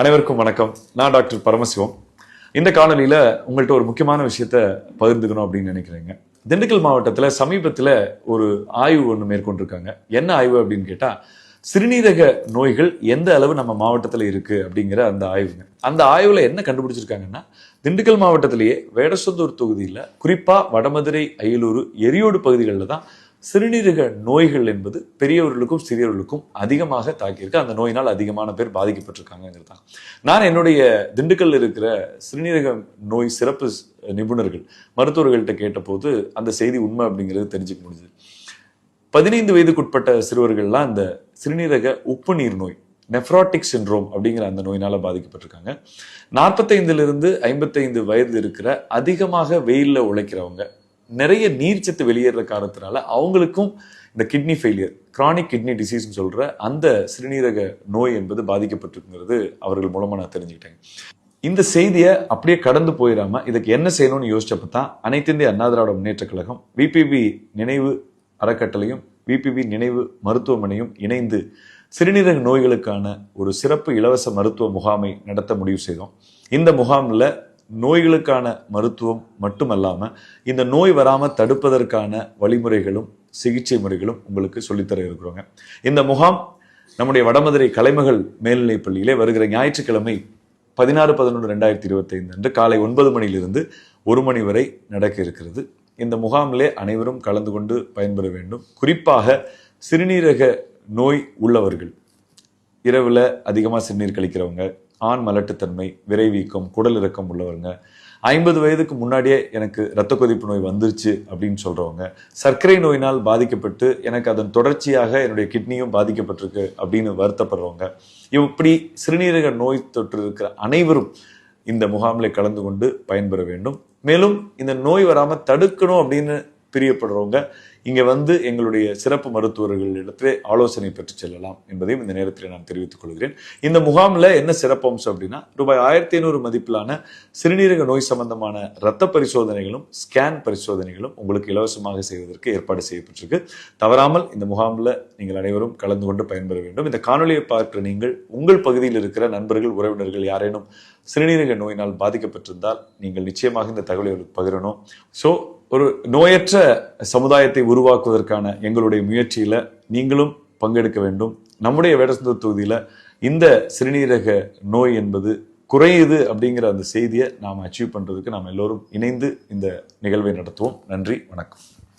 அனைவருக்கும் வணக்கம். நான் டாக்டர் பரமசிவம். இந்த காணொலியில உங்கள்கிட்ட ஒரு முக்கியமான விஷயத்த பகிர்ந்துக்கணும் அப்படின்னு நினைக்கிறேங்க. திண்டுக்கல் மாவட்டத்தில் சமீபத்தில் ஒரு ஆய்வு ஒன்று மேற்கொண்டிருக்காங்க. என்ன ஆய்வு அப்படின்னு கேட்டால் சிறுநீரக நோய்கள் எந்த அளவு நம்ம மாவட்டத்தில் இருக்குது அப்படிங்கிற அந்த ஆய்வுங்க. அந்த ஆய்வில் என்ன கண்டுபிடிச்சிருக்காங்கன்னா திண்டுக்கல் மாவட்டத்திலேயே வேடசந்தூர் தொகுதியில் குறிப்பாக வடமதுரை அயலூர் எரியோடு பகுதிகளில் தான் சிறுநீரக நோய்கள் என்பது பெரியவர்களுக்கும் சிறியவர்களுக்கும் அதிகமாக தாக்கியிருக்கு. அந்த நோயினால் அதிகமான பேர் பாதிக்கப்பட்டிருக்காங்கிறது தான் நான் என்னுடைய திண்டுக்கல்ல இருக்கிற சிறுநீரக நோய் சிறப்பு நிபுணர்கள் மருத்துவர்கள்ட்ட கேட்டபோது அந்த செய்தி உண்மை அப்படிங்கிறது தெரிஞ்சுக்க முடிஞ்சுது. பதினைந்து வயதுக்குட்பட்ட சிறுவர்கள்லாம் அந்த சிறுநீரக உப்பு நீர் நோய் நெஃப்ராட்டிக் சின்ரோம் அப்படிங்கிற அந்த நோயினால் பாதிக்கப்பட்டிருக்காங்க. நாற்பத்தைந்துலேருந்து ஐம்பத்தைந்து வயது இருக்கிற அதிகமாக வெயிலில் உழைக்கிறவங்க நிறைய நீர்ச்சத்து வெளியேற காரணத்தினால அவங்களுக்கும் இந்த கிட்னி ஃபெயிலியர் கிரானிக் கிட்னி டிசீஸ்னு சொல்கிற அந்த சிறுநீரக நோய் என்பது பாதிக்கப்பட்டிருக்கிறது அவர்கள் மூலமாக நான் தெரிஞ்சுக்கிட்டேன். இந்த செய்தியை அப்படியே கடந்து போயிடாம இதுக்கு என்ன செய்யணும்னு யோசிச்சப்ப தான் அனைத்து இந்திய அண்ணா திராவிட முன்னேற்ற கழகம் விபிபி நினைவு அறக்கட்டளையும் விபிபி நினைவு மருத்துவமனையும் இணைந்து சிறுநீரக நோய்களுக்கான ஒரு சிறப்பு இலவச மருத்துவ முகாமை நடத்த முடிவு செய்தோம். இந்த முகாமில் நோய்களுக்கான மருத்துவம் மட்டுமல்லாமல் இந்த நோய் வராமல் தடுப்பதற்கான வழிமுறைகளும் சிகிச்சை முறைகளும் உங்களுக்கு சொல்லித்தர இருக்கிறோங்க. இந்த முகாம் நம்முடைய வடமதுரை கலைமகள் மேல்நிலைப் பள்ளியிலே வருகிற ஞாயிற்றுக்கிழமை பதினாறு பதினொன்று ரெண்டாயிரத்தி இருபத்தைந்து அன்று காலை ஒன்பது மணியிலிருந்து ஒரு மணி வரை நடக்க இருக்கிறது. இந்த முகாமிலே அனைவரும் கலந்து கொண்டு பயன்பெற வேண்டும். குறிப்பாக சிறுநீரக நோய் உள்ளவர்கள். இரவில் அதிகமாக சிறுநீர் கழிக்கிறவங்க ஆண் மலட்டுத்தன்மை விரைவீக்கம் குடல் இறக்கம் உள்ளவங்க. ஐம்பது வயதுக்கு முன்னாடியே எனக்கு இரத்த கொதிப்பு நோய் வந்துருச்சு அப்படின்னு சொல்கிறவங்க சர்க்கரை நோயினால் பாதிக்கப்பட்டு எனக்கு அதன் தொடர்ச்சியாக என்னுடைய கிட்னியும் பாதிக்கப்பட்டிருக்கு அப்படின்னு வருத்தப்படுறவங்க. இப்படி சிறுநீரக நோய் தொற்று இருக்கிற அனைவரும் இந்த முகாமில் கலந்து கொண்டு பயன்பெற வேண்டும். மேலும் இந்த நோய் வராமல் தடுக்கணும் அப்படின்னு பிரியப்படுறவங்க இங்கே வந்து எங்களுடைய சிறப்பு மருத்துவர்களிடத்திலே ஆலோசனை பெற்று செல்லலாம் என்பதையும் இந்த நேரத்தில் நான் தெரிவித்துக் கொள்கிறேன். இந்த முகாமில் என்ன சிறப்பம்சம் அப்படின்னா ரூபாய் ஆயிரத்தி ஐநூறு மதிப்பிலான சிறுநீரக நோய் சம்பந்தமான இரத்த பரிசோதனைகளும் ஸ்கேன் பரிசோதனைகளும் உங்களுக்கு இலவசமாக செய்வதற்கு ஏற்பாடு செய்யப்பட்டிருக்கு. தவறாமல் இந்த முகாமில் நீங்கள் அனைவரும் கலந்து கொண்டு பயன்பெற வேண்டும். இந்த காணொலியை பார்க்கிற நீங்கள் உங்கள் பகுதியில் இருக்கிற நண்பர்கள் உறவினர்கள் யாரேனும் சிறுநீரக நோயினால் பாதிக்கப்பட்டிருந்தால் நீங்கள் நிச்சயமாக இந்த தகவலை பகிரணும். ஸோ ஒரு நோயற்ற சமுதாயத்தை உருவாக்குவதற்கான எங்களுடைய முயற்சியில நீங்களும் பங்கெடுக்க வேண்டும். நம்முடைய வேடசந்தூர் தொகுதியில இந்த சிறுநீரக நோய் என்பது குறையுது அப்படிங்கிற அந்த செய்தியை நாம் அச்சீவ் பண்றதுக்கு நாம் எல்லோரும் இணைந்து இந்த நிகழ்வை நடத்துவோம். நன்றி வணக்கம்.